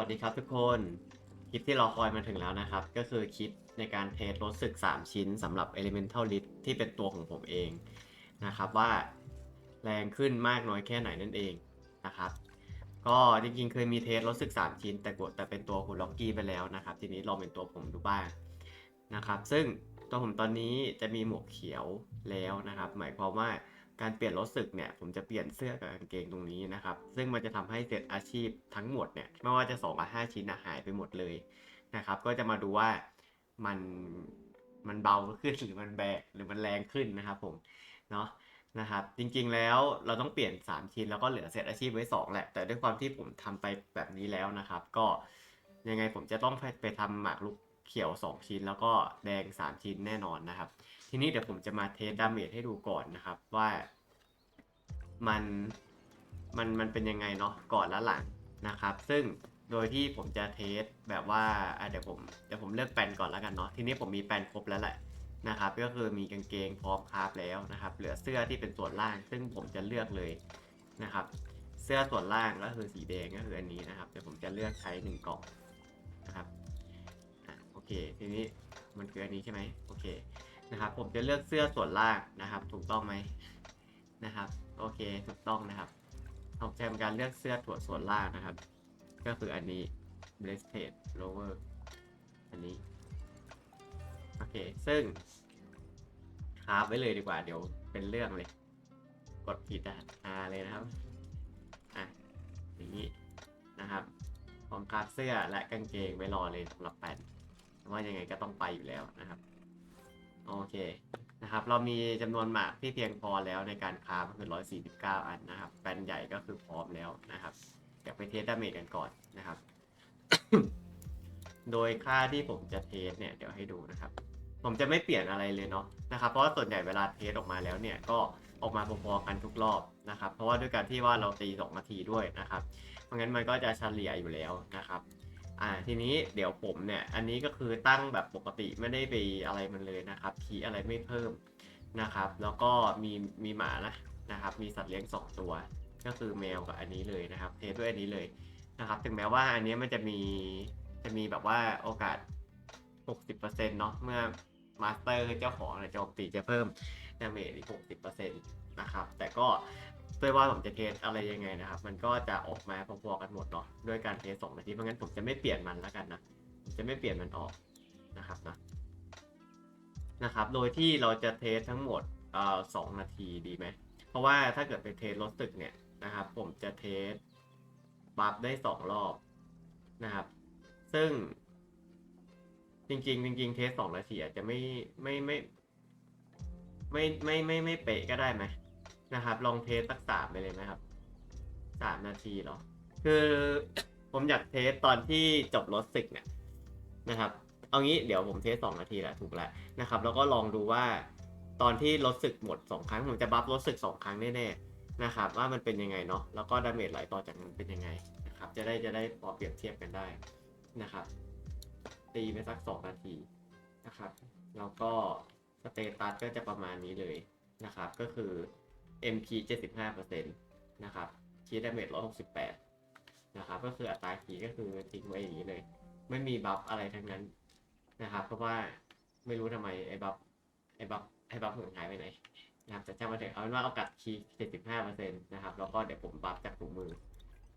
วัสดีครับทุกคน คลิปที่เรอคอยมาถึงแล้วนะครับ ก็คือคลิปในการเทสรถศึก 3 ชิ้นสำหรับ Elemental List ที่เป็นตัวของผมเองนะครับว่าแรงขึ้นมากน้อยแค่ไหนนั่นเองนะครับ ก็จริงๆเคยมีเทสรถศึก 3 ชิ้น แต่กดแต่เป็นตัวหุ่นล็อกกี้ไปแล้วนะครับ ทีนี้ลองเป็นตัวผมดูบ้างนะครับ ซึ่งตัวผมตอนนี้จะมีหมวกเขียวแล้วนะครับ หมายความว่า การเปลี่ยนรถศึกเนี่ยผมจะเปลี่ยนเสื้อกับกางเกงตรงนี้นะครับ ซึ่งมันจะทำให้เสร็จอาชีพทั้งหมดเนี่ยไม่ว่าจะ2กับ5ชิ้นอะหายไปหมดเลยนะครับ ก็จะมาดูว่ามันมันเบาขึ้นหรือมันแบกหรือมันแรงขึ้นนะครับผมเนาะนะครับจริงๆแล้วเราต้องเปลี่ยน 3 ชิ้นแล้วก็เหลือเศษอาชีพไว้ 2 แหละ แต่ด้วยความที่ผมทำไปแบบนี้แล้วนะครับ ก็ยังไงผมจะต้องไปไปทำหมากรุกเขียว 2 ชิ้น แล้วก็แดง 3 ชิ้นแน่นอนนะครับ ทีนี้เดี๋ยวผมจะมาเทสดาเมจให้ดูก่อนนะครับว่ามันมันมันเป็นยังไงเนาะก่อนและหลังนะครับ ซึ่งโดยที่ผมจะเทสแบบว่าเดี๋ยวผมเดี๋ยวผมเลือกแปนก่อนแล้วกันเนาะทีนี้ผมมีแปนครบแล้วแหละนะครับ ก็คือมีกางเกงพร้อมคราฟแล้วนะครับ เหลือเสื้อที่เป็นส่วนล่าง ซึ่งผมจะเลือกเลยนะครับ เสื้อส่วนล่างก็คือสีแดงก็คืออันนี้นะครับเดี๋ยวผมจะเลือกใช้หนึ่งกล่องนะครับอะโอเค ทีนี้มันคืออันนี้ใช่ไหมโอเค นะครับ ผมจะเลือกเสื้อส่วนล่างนะครับ ถูกต้องไหมนะครับ โอเคถูกต้องนะครับผมจะทำการเลือกเสื้อถั่วส่วนล่างนะครับ ก็คืออันนี้ breastplate lower อันนี้ โอเค ซึ่งคาบไว้เลยดีกว่าเดี๋ยวเป็นเรื่องเลย กดผิดอะอาเลยนะครับ อะอย่างนี้นะครับผมคาบเสื้อและกางเกงไว้รอเลยสำหรับแปนว่ายังไงก็ต้องไปอยู่แล้วนะครับ โอเคนะครับ เรามีจำนวนหมากที่เพียงพอแล้วในการค้าก็คือ149 อันนะครับแปลนใหญ่ก็คือพร้อมแล้วนะครับเดี๋ยวไปเทสดาเมจกันก่อนนะครับ โดยค่าที่ผมจะเทสเนี่ยเดี๋ยวให้ดูนะครับ ผมจะไม่เปลี่ยนอะไรเลยเนาะนะครับ เพราะว่าส่วนใหญ่เวลาเทสออกมาแล้วเนี่ยก็ออกมาพอๆกันทุกรอบนะครับ เพราะว่าด้วยการที่ว่าเราตี2นาทีด้วยนะครับ เพราะงั้นมันก็จะเฉลี่ยอยู่แล้วนะครับ อ่าทีนี้เดี๋ยวผมเนี่ย อันนี้ก็คือตั้งแบบปกติไม่ได้ไปอะไรมันเลยนะครับคีอะไรไม่เพิ่มนะครับ แล้วก็มีมีหมานะนะครับ มีสัตว์เลี้ยงสองตัว ก็คือแมวกับอันนี้เลยนะครับเทด้วยอันนี้เลยนะครับ ถึงแม้ว่าอันนี้มันจะมีจะมีแบบว่าโอกาส 60%เนาะเมื่อมาสเตอร์เจ้าของเนี่ยจมตีจะเพิ่มดาเมจอีก60%นะครับ แต่ก็ ด้วยว่าผมจะเทสอะไรยังไงนะครับ มันก็จะออกมาพอๆกันหมดเนาะด้วยการเทสสองนาทีเพราะงั้นผมจะไม่เปลี่ยนมันแล้วกันนะจะไม่เปลี่ยนมันออกนะครับนะนะครับ โดยที่เราจะเทสทั้งหมดเอ่อสองนาทีดีไหม เพราะว่าถ้าเกิดไปเทสรถตึกเนี่ยนะครับ ผมจะเทสบัฟได้สองรอบนะครับ ซึ่ง จริงๆจริงๆเทสสองนาทีอาจจะไม่ไม่ไม่ ไม่ไม่ไม่ไม่เป๊ะก็ได้ไหม นะครับ ลองเทสสักสามไปเลยไหมครับสามนาทีเหรอคือผมอยากเทสตอนที่จบรถศึกเนี่ยนะครับ เอางี้เดี๋ยวผมเทสสองนาทีแหละถูกแล้วนะครับ แล้วก็ลองดูว่าตอนที่รถศึกหมดสองครั้งผมจะบัฟรถศึกสองครั้งแน่ๆนะครับ ว่ามันเป็นยังไงเนาะแล้วก็ดาเมจไหลต่อจากนั้นเป็นยังไงนะครับ จะได้จะได้พอเปรียบเทียบกันได้นะครับ ตีไปสักสองนาทีนะครับ แล้วก็สเตตัสก็จะประมาณนี้เลยนะครับ ก็คือ MP 75%นะครับคีดาเมจ168นะครับก็คืออัตราคีก็คือทิ้งไว้อย่างนี้เลย ไม่มีบัฟอะไรทั้งนั้นนะครับ เพราะว่าไม่รู้ทำไมไอ้บัฟไอ้บัฟไอ้บัฟหมือนหายไปไหนนะครับแต่ช่างมันเถอะเอาเป็นว่าเอากัดคี75%นะครับแล้วก็เดี๋ยวผมบัฟจากถุงมือ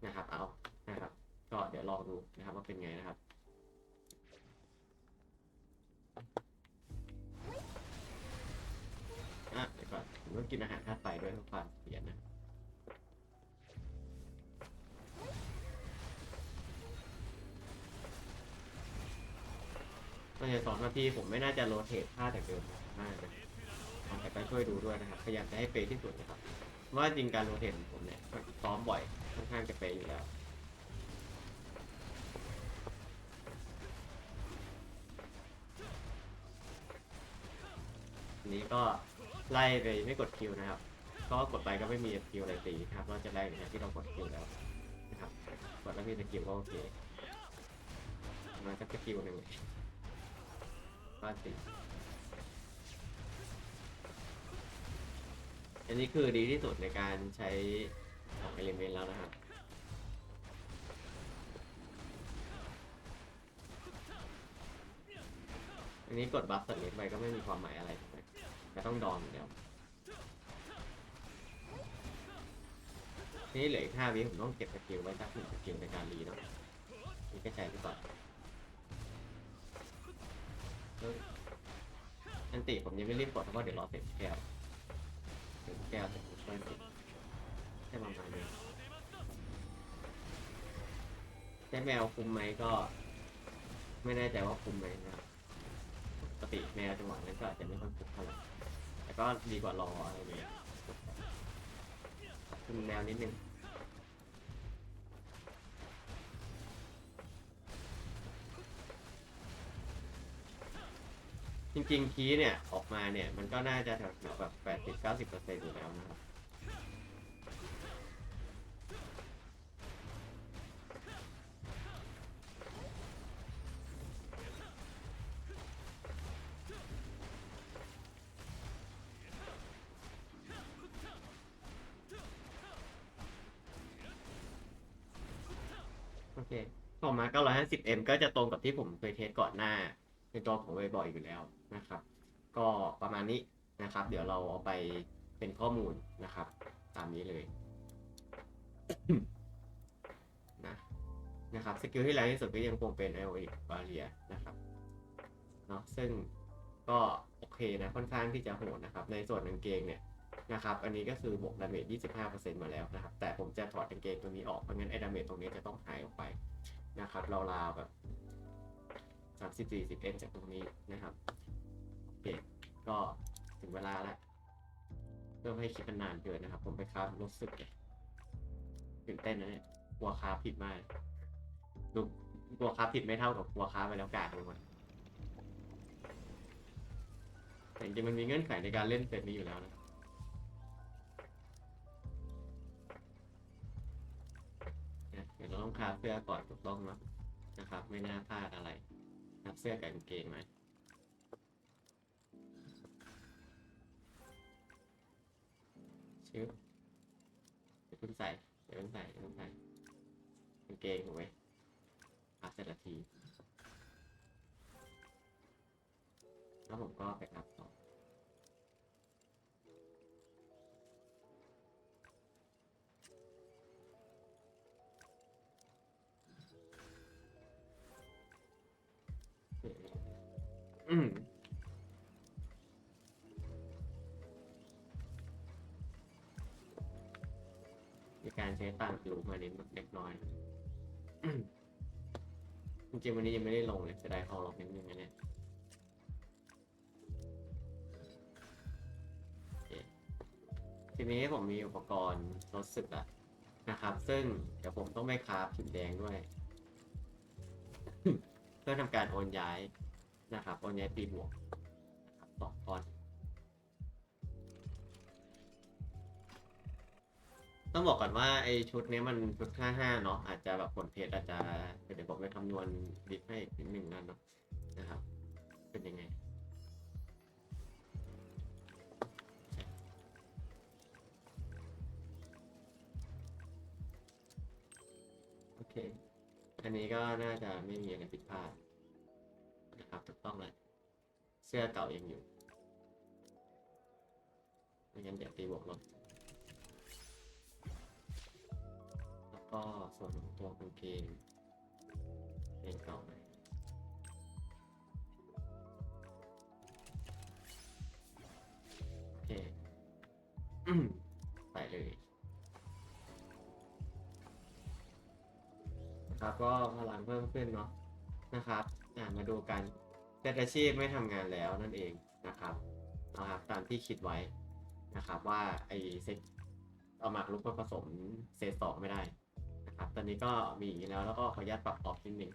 นะครับ เอานะครับ ก็เดี๋ยวลองดูนะครับว่าเป็นไงนะครับอะเดี๋ยวก่อน ผมต้องกินอาหารธาตุไฟด้วยเพื่อความเปลี่ยนนะน่าจะสองนาทีผมไม่น่าจะโรเทตท่าจากเดิมมากนะเอาแต่ก็ช่วยดูด้วยนะครับพยายามจะให้เปที่สุดนะครับเพราะว่าจริงการโรเทตผมเนี่ยซ้อมบ่อยค่อนข้างจะเปอยู่แล้วนนี้ก็ ไล่ไปไม่กดคิวนะครับก็กดไปก็ไม่มีคิวอะไรตีครับเราจะกแรกนะที่เรากดคิวแล้วนะครับกดแล้วมีสคิวก็โอเคมาสักสกิวหนึ่งก็ตีอันนี้คือดีที่สุดในการใช้ของเอลิเมนต์แล้วนะครับอันนี้กดบัฟสัตว์เลี้ยไปก็ไม่มีความหมายอะไร ก็ต้องดองอยู่แล้วนี่เหลืออีกห้าวิผมต้องเก็บสกิลไว้สักหนึ่งสกิลในการรีเนาะนี่ก็ใช้ไปก่อนอันติผมยังไม่รีบกดเพราะว่าเดี๋ยวรอเสร็จแก้วเสร็จแก้วเสร็จผมช่วยติดแค่ประมาณนี้ใช้แมวคุมไหมก็ ไม่แน่ใจว่าคุมไหมนะครับปกติแมวจังหวะนั้นก็อาจจะไม่ค่อยคุมเท่าไหร่ ก็ดีกว่ารออะไรเลยคุมแนวนิดนึงจริงๆคีย์เนี่ย ออกมาเนี่ย มันก็น่าจะแถวๆแบบแปดสิบเก้าสิบเปอร์เซ็นต์อยู่แล้วนะครับ 10M ก็จะตรงกับที่ผมเคยเทสก่อนหน้า ในตัวของบ่อยอยู่แล้วนะครับ ก็ประมาณนี้นะครับ เดี๋ยวเราเอาไปเป็นข้อมูลนะครับ ตามนี้เลยนะนะครับสกิลที่แรงที่สุดก็ยังคงเป็น IOX Barrier นะครับเนาะซึ่งก็โอเคนะค่อนข้างที่จะโหดนะครับ ในส่วนกางเกงเนี่ยนะครับ อันนี้ก็คือบวกดาเมจ 25%มาแล้วนะครับ แต่ผมจะถอดกางเกงตัวนี้ออก เพราะงั้นไอ้ดาเมจตรงนี้จะต้องหายออกไป นะครับราวๆแบบสามสิบสี่สิบเอ็นจากตรงนี้นะครับโอเคก็ถึงเวลาแล้วเพื่อไม่ให้คิดนานเกินนะครับ ผมไปคราฟรู้สึกเลยตื่นเต้นนะเนี่ยกลัวคราฟผิดมากดูกลัวคราฟผิดไม่เท่ากับกลัวคราฟไปแล้วกากลงมาแต่จริงๆมันมีเงื่อนไขในการเล่นเซตนี้อยู่แล้วนะ ต้องคาเสื้อก่อนถูกต้องเนอะนะครับ ไม่น่าพลาดอะไรนับเสื้อกับกางเกงไหมชื่อเดี๋ยวเพิ่งใส่เดี๋ยวเพิ่งใส่เดี๋ยวเพิ่งใส่กางเกงถูกไหมอัพเสร็จละทีแล้วผมก็ไปอัพ อืมมีการใช้ต่างอยู่มาเนิดเล็กน้อยอจริงๆวันนี้ยังไม่ได้ลงเลยจะได้เข้าลงนิดนึงนะเนี่ยทีนี้ผมมีอุปกรณ์รถสึกแล้วนะครับ ซึ่งเดี๋ยวผมต้องไปคราฟหินแดงด้วย เพื่อทำการโอนย้าย นะครับโอนย้ตีบวกนะครับสองก้อนต้องบอกก่อนว่าไอชุดนี้มันชุด55เนาะอาจจะแบบผลเทสอาจจะเดี๋ยวผมไปคำนวณดิฟให้อีกนิดหนึ่งนั่นเนาะนะครับ เป็นยังไงโอเค อันนี้ก็น่าจะไม่มีอะไรผิดพลาด ครับถูกต้องเลยเสื้อเก่ายังอยู่ไม่งั้นเดี๋ยวตีบวกลบแล้วก็ส่วนของตัวกางเกงเกงเก่าไหมโอเคอืมใส่เลยนะครับก็พลังเพิ่มขึ้นเนาะนะครับ มาดูกันเซตอาชีพไม่ทำงานแล้วนั่นเองนะครับนะครับตามที่คิดไว้นะครับว่าไอเซตเอาหมากรุกมาผสมเซตสองไม่ได้นะครับตอนนี้ก็มีแล้วแล้วก็ขออนุญาตปรับออกนิดนึง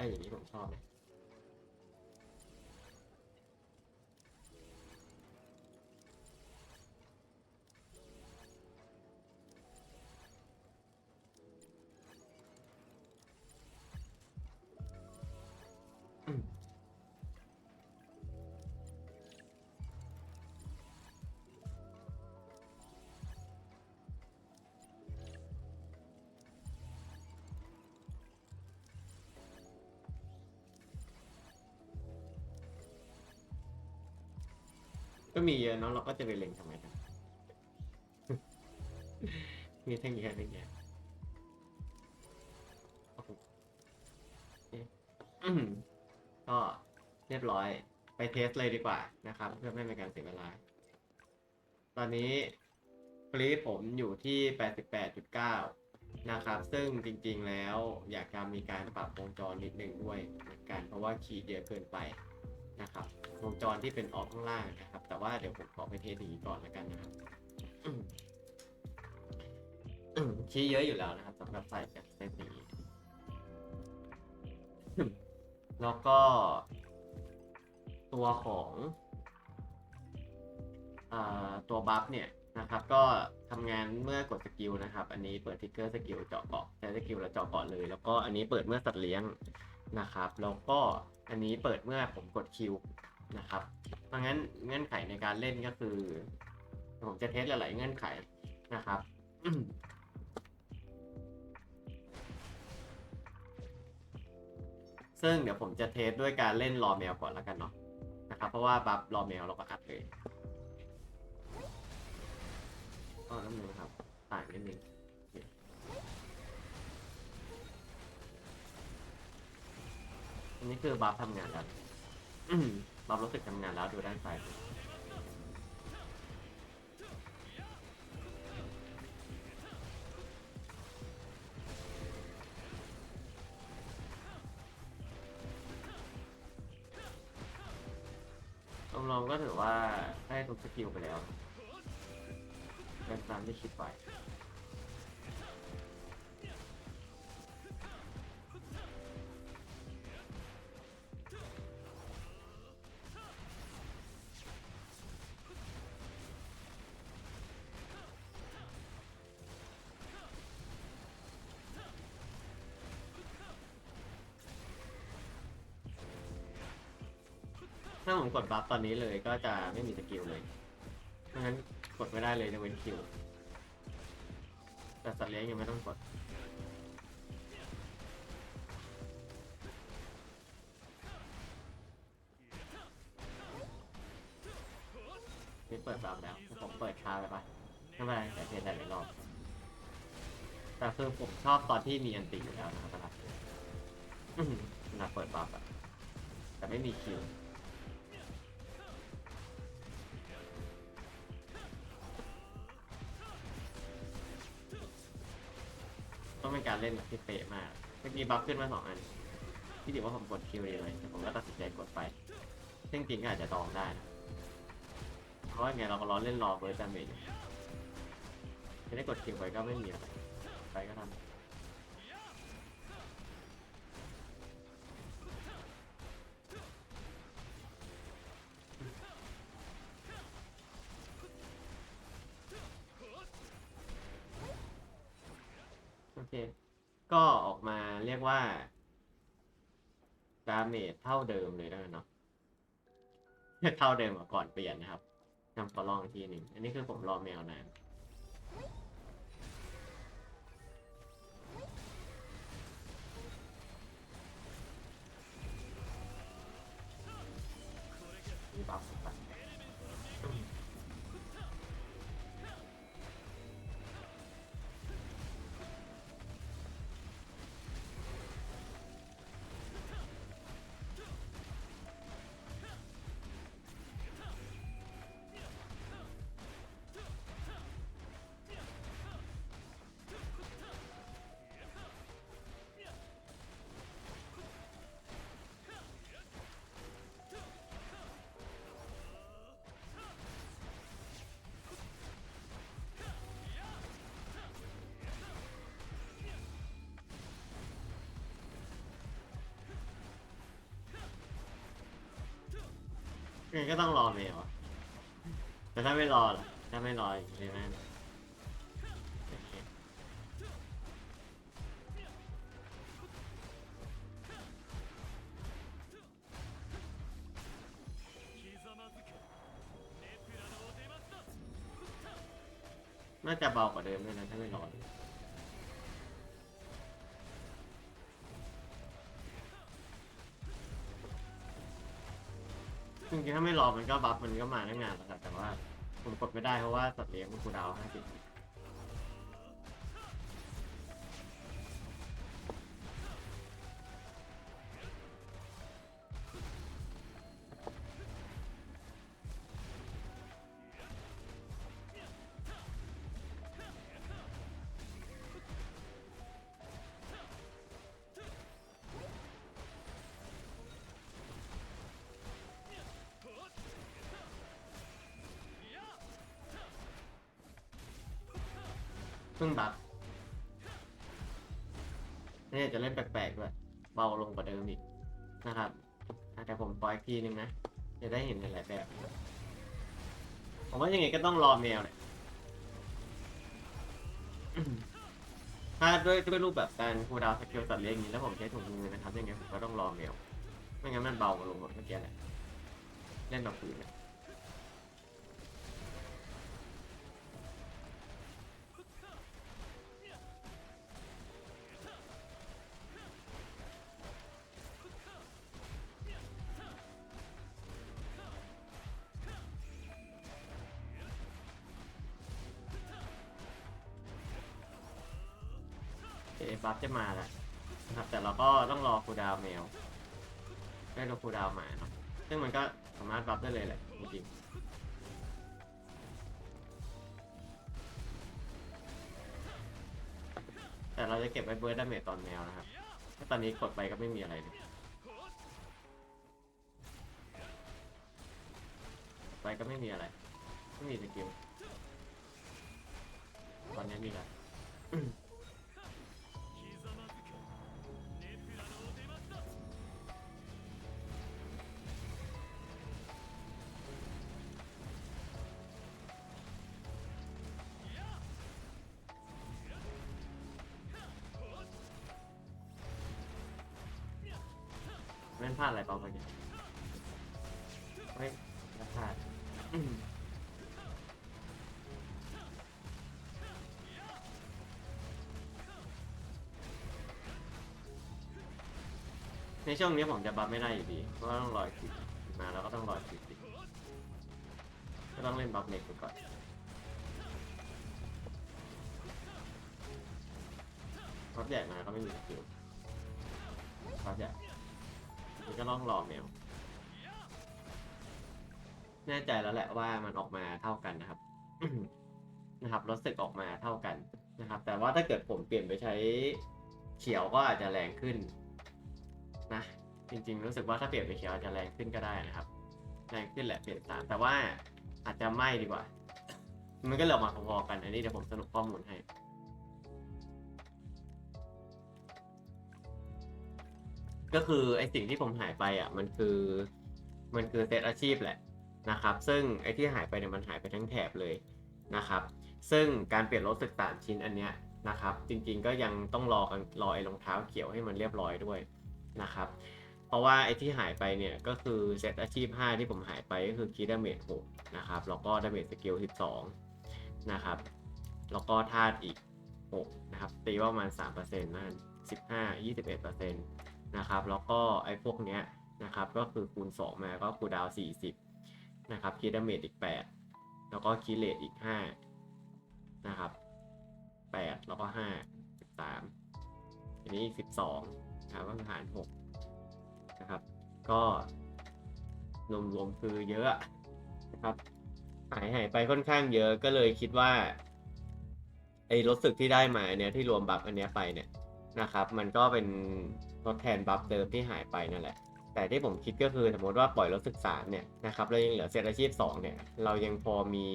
ได้อย่างนี้ ก็มีเยอะเนาะเราก็จะไปเล็งทำไมกันมีทั้งเยอะทั้งแยะโอ้โหอืมก็เรียบร้อยไปเทสเลยดีกว่านะครับ เพื่อไม่เป็นการเสียเวลา ตอนนี้ฟรีผมอยู่ที่ 88.9 นะครับ ซึ่งจริงๆแล้วอยากจะมีการปรับวงจรนิดนึงด้วยเหมือนกันเพราะว่าคีย์เยอะเกินไป นะครับ วงจรที่เป็นออฟข้างล่างนะครับ แต่ว่าเดี๋ยวผมขอไปเทสอย่างนี้ก่อนแล้วกันนะครับอืมอืมคีย์เยอะอยู่แล้วนะครับสำหรับใส่กับเซตนี้แล้วก็ ตัวของอตัวบัฟเนี่ยนะครับ ก็ทำงานเมื่อกดสกิลนะครับ อันนี้เปิดทิกเกอร์สกิลเจาะเกาะใช้สกิลแล้วเจาะเกาะเลย แล้วก็อันนี้เปิดเมื่อสัตว์เลี้ยง นะครับแล้วก็อันนี้เปิดเมื่อผมกดคิวนะครับเพราะงั้นเงื่อนไขในการเล่นก็คือ ผมจะเทสหลาย ๆ เงื่อนไขนะครับซึ่งเดี๋ยวผมจะเทสด้วยการเล่นรอแมวก่อนแล้วกันเนาะนะครับ เพราะว่าบัฟรอแมวเราก็อัดเลยก็น้ำหนึ่งครับต่างนิดนึง อันนี้คือบัฟทำงานแล้วอืมบัฟรู้สึกทำงานแล้วดูด้านซ้ายสิรวมๆก็ถือว่าได้ทุกสกิลไปแล้วเป็นตามที่คิดไว้ ถ้าผมกดบัฟตอนนี้เลยก็จะไม่มีสกิลเลยเพราะงั้นกดไม่ได้เลยในเว้นคิว แต่สัตว์เลี้ยงยังไม่ต้องกด นี่เปิดบัฟแล้วผมเปิดช้าไปปะไม่เป็นไรแต่เพียงแต่หลายรอบ แต่คือผมชอบตอนที่มีอันติอยู่แล้วนะครับประทับอื้อหือเวลาเปิดบัฟอะแต่ไม่มีคิว เป็นการเล่นแบบที่เป๊ะมากเมื่อกี้บัฟขึ้นมาสองอัน ที่ถือว่าผมกดคิวเองเลยแต่ผมก็ตัดสินใจกดไปซึ่งจริงก็อาจจะดองได้นะเพราะว่าไงเราก็รอเล่นรอเบิร์ดดาเมจอยู่ไม่ได้กดคิวไปก็ไม่มีอะไรไปก็ทำ ยกว่าดาเมจเท่าเดิมเลยแล้วกันเนาะเท่าเดิมกว่าก่อนเปลี่ยนนะครับนำประลองอีกทีหนึ่ง อันนี้คือผมรอแมวนาน งั้นก็ต้องรอเมลอะแต่ถ้าไม่รอล่ะถ้าไม่รออย่างนี้นะ มันก็บัฟมันก็มาตั้งนานแล้วครับแต่ว่าผมกดไม่ได้เพราะว่าสัตว์เลี้ยงมันคูดาวห้าสิบ จะเล่นแปลกๆด้วย เบาลงกว่าเดิมอีกนะครับแต่ผมปล่อยทีนึงนะ จะได้เห็นหลายๆแบบ ผมว่ายังไงก็ต้องรอแมวแหละถ้าด้วยด้วยรูปแบบการคูดาวสกิลตัดเลี้ยงนี้แล้วผมใช้ถุงมือนะครับยังไงผมก็ต้องรอแมว ไม่งั้นมันเบาลงหมดเมื่อกี้แหละ เล่นแบบปืนเล จะมาแล้วนะครับ แต่เราก็ต้องรอคูดาวแมวได้รอคูดาวหมาเนาะซึ่งมันก็สามารถบัฟได้เลยแหละจริงแต่เราจะเก็บไว้เบิร์ดดาเมจตอนแมวนะครับถ้าตอนนี้กดไปก็ไม่มีอะไรเลยไปก็ไม่มีอะไร ไม่มีสกิลตอนนี้มีแล้ว เล่นพลาดอะไรเปล่าเมื่อกี้เฮ้ยพลาดอืมในช่วงนี้ผมจะบัฟไม่ได้อยู่ดี เพราะต้องรอคิดมาแล้วก็ต้องรอคิดอีกก็ต้องเล่นบัฟเน็กไปก่อนบัฟใหญ่มาก็ไม่มีสกิลบัฟใหญ่ มันก็ต้องรอแมวแน่ใจแล้วแหละว่ามันออกมาเท่ากันนะครับ นะครับรถสึกออกมาเท่ากันนะครับ แต่ว่าถ้าเกิดผมเปลี่ยนไปใช้เขียวก็อาจจะแรงขึ้นนะจริงๆ รู้สึกว่าถ้าเปลี่ยนไปเขียวอาจจะแรงขึ้นก็ได้นะครับ แรงขึ้นแหละเปลี่ยนตามแต่ว่าอาจจะไม่ดีกว่า มันก็เลยออกมาพอๆกันอันนี้เดี๋ยวผมสรุปข้อมูลให้ ก็คือไอสิ่งที่ผมหายไปอะมันคือมันคือเซตอาชีพแหละนะครับ ซึ่งไอที่หายไปเนี่ยมันหายไปทั้งแถบเลยนะครับ ซึ่งการเปลี่ยนรถสึกสามชิ้นอันเนี้ยนะครับ จริงๆก็ยังต้องรอกันรอไอรองเท้าเขียวให้มันเรียบร้อยด้วยนะครับ เพราะว่าไอที่หายไปเนี่ยก็คือเซตอาชีพ 5 ที่ผมหายไปก็คือคีดาเมจ6นะครับแล้วก็ดาเมจสกิล12นะครับแล้วก็ธาตุอีก6นะครับตีว่าประมาณ3%นั่น15 21%น นะครับ แล้วก็ไอ้พวกเนี้ยนะครับ ก็คือคูณ 2 มาก็คูณดาว 40 นะครับคีดาเมจอีก 8 แล้วก็คีเลตอีก 5 นะครับ 8 แล้วก็ 5 13 อันนี้อีก 12นะครับก็หาร 6 นะครับ ก็รวมๆคือเยอะนะครับ หายหายไปค่อนข้างเยอะก็เลยคิดว่าไอ้รถสึกที่ได้มาอันเนี้ยที่รวมบัฟอันเนี้ยไปเนี่ยนะครับ มันก็เป็น ทดแทนบัฟเดิมที่หายไปนั่นแหละ แต่ที่ผมคิดก็คือสมมติว่าปล่อยรถศึกษาเนี่ยนะครับแล้วยังเหลือเซตอาชีพสองเนี่ย เรายังพอมี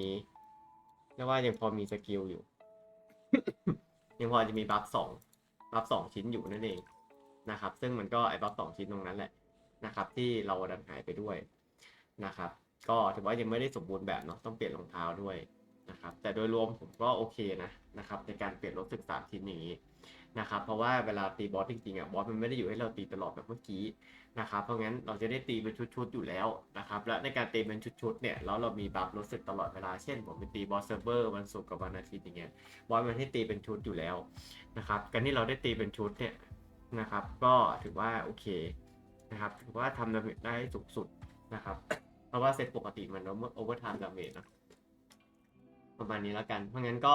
เรียกว่ายังพอมีสกิลอยู่ ยังพอจะมีบัฟสองบัฟสองชิ้นอยู่นั่นเองนะครับ ซึ่งมันก็ไอ้บัฟสองชิ้นตรงนั้นแหละนะครับ ที่เราดันหายไปด้วยนะครับ ก็ถือว่ายังไม่ได้สมบูรณ์แบบเนาะต้องเปลี่ยนรองเท้าด้วยนะครับ แต่โดยรวมผมก็โอเคนะนะครับ ในการเปลี่ยนรถศึกษาชิ้นอย่าง นะครับเพราะว่าเวลาตีบอสจริงๆอะบอสมันไม่ได้อยู่ให้เราตีตลอดแบบเมื่อกี้นะครับเพราะงั้นเราจะได้ตีเป็นชุดๆอยู่แล้วนะครับและในการตีเป็นชุดๆเนี่ยแล้วเรามีบัฟรู้สึกตลอดเวลาเช่นผมไปตีบอสเซิร์ฟเวอร์วันศุกร์กับวันอาทิตย์อย่างเงี้ยบอสมันให้ตีเป็นชุดอยู่แล้วนะครับการที่เราได้ตีเป็นชุดเนี่ยนะครับ ก็ถือว่าโอเคนะครับถือว่าทำดาเมจได้สูงสุดนะครับ เพราะว่าเซตปกติมันโอเวอร์ไทม์ดาเมจนะประมาณนี้แล้วกันเพราะงั้นก็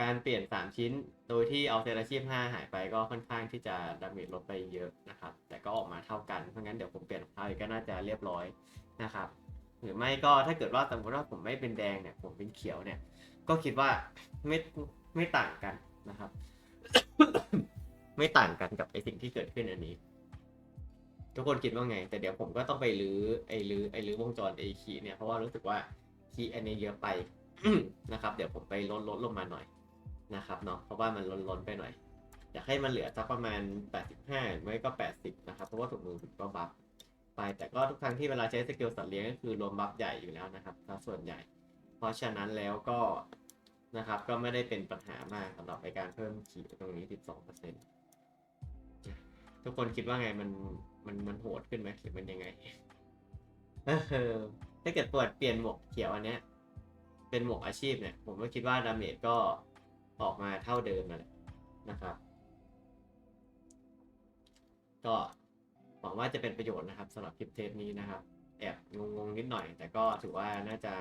การเปลี่ยนสามชิ้น โดยที่เอาเซตอาชีพห้าหายไปก็ค่อนข้างที่จะดาเมจลดไปเยอะนะครับ แต่ก็ออกมาเท่ากัน เพราะงั้นเดี๋ยวผมเปลี่ยนรองเท้าอีกก็น่าจะเรียบร้อยนะครับ หรือไม่ก็ถ้าเกิดว่าสมมติว่าผมไม่เป็นแดงเนี่ย ผมเป็นเขียวเนี่ย ก็คิดว่าไม่ไม่ต่างกันนะครับ ไม่ต่างกันกับไอสิ่งที่เกิดขึ้นอันนี้ ทุกคนคิดว่าไง แต่เดี๋ยวผมก็ต้องไปรื้อไอ้รื้อไอ้รื้อวงจรไอ้คีเนี่ย เพราะว่ารู้สึกว่าคีอันนี้เยอะไปนะครับ เดี๋ยวผมไปลดลดลงมาหน่อย นะครับเนาะเพราะว่ามันล้นล้นไปหน่อย อยากให้มันเหลือสักประมาณ 85 ไม่ก็ 80 นะครับ เพราะว่าถุงมือผมก็บัฟไป แต่ก็ทุกครั้งที่เวลาใช้สกิลสัตว์เลี้ยงก็คือรวมบัฟใหญ่อยู่แล้วนะครับถ้าส่วนใหญ่ เพราะฉะนั้นแล้วก็นะครับก็ไม่ได้เป็นปัญหามากสำหรับในการเพิ่มขีดตรงนี้ 12 ทุกคนคิดว่าไงมันมันมันโหดขึ้นไหมหรือมันยังไงถ้าเกิดเปิดเปลี่ยนหมวกเขียวอันเนี้ยเป็นหมวกอาชีพเนี่ย ผมก็คิดว่าดาเมจก็ ออกมาเท่าเดิมนั่นแหละนะครับ ก็หวังว่าจะเป็นประโยชน์นะครับสำหรับคลิปเทปนี้นะครับ แอบงงๆนิดหน่อย แต่ก็ถือว่าน่าจะ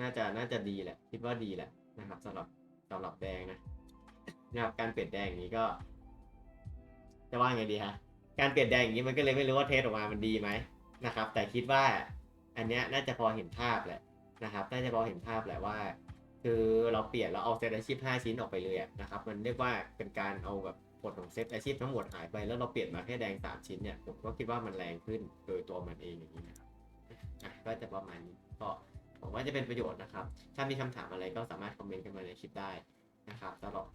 น่าจะน่าจะดีแหละ คิดว่าดีแหละนะครับสำหรับสำหรับแดงนะนะครับการเปลี่ยนแดงอย่างนี้ก็ จะว่าไงดีฮะการเปลี่ยนแดงอย่างนี้มันก็เลยไม่รู้ว่าเทสออกมามันดีไหมนะครับ แต่คิดว่าอันเนี้ยน่าจะพอเห็นภาพแหละนะครับ น่าจะพอเห็นภาพแหละว่า คือเราเปลี่ยนเราเอาเซตอาชีพ 5 ชิ้นออกไปเลยนะครับ มันเรียกว่าเป็นการเอาแบบผลของเซตอาชีพทั้งหมดหายไปแล้วเราเปลี่ยนมาแค่แดง 3 ชิ้นเนี่ยผมก็คิดว่ามันแรงขึ้นโดยตัวมันเองอย่างนี้นะครับอะก็จะประมาณนี้ก็หวังว่าจะเป็นประโยชน์นะครับ ถ้ามีคำถามอะไรก็สามารถคอมเมนต์กันมาในคลิปได้นะครับสำหรับ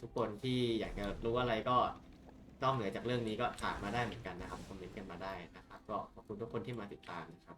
ทุกคนที่อยากจะรู้อะไรก็นอกเหนือจากเรื่องนี้ก็ถามมาได้เหมือนกันนะครับคอมเมนต์กันมาได้นะครับ ก็ขอบคุณทุกคนที่มาติดตามนะครับ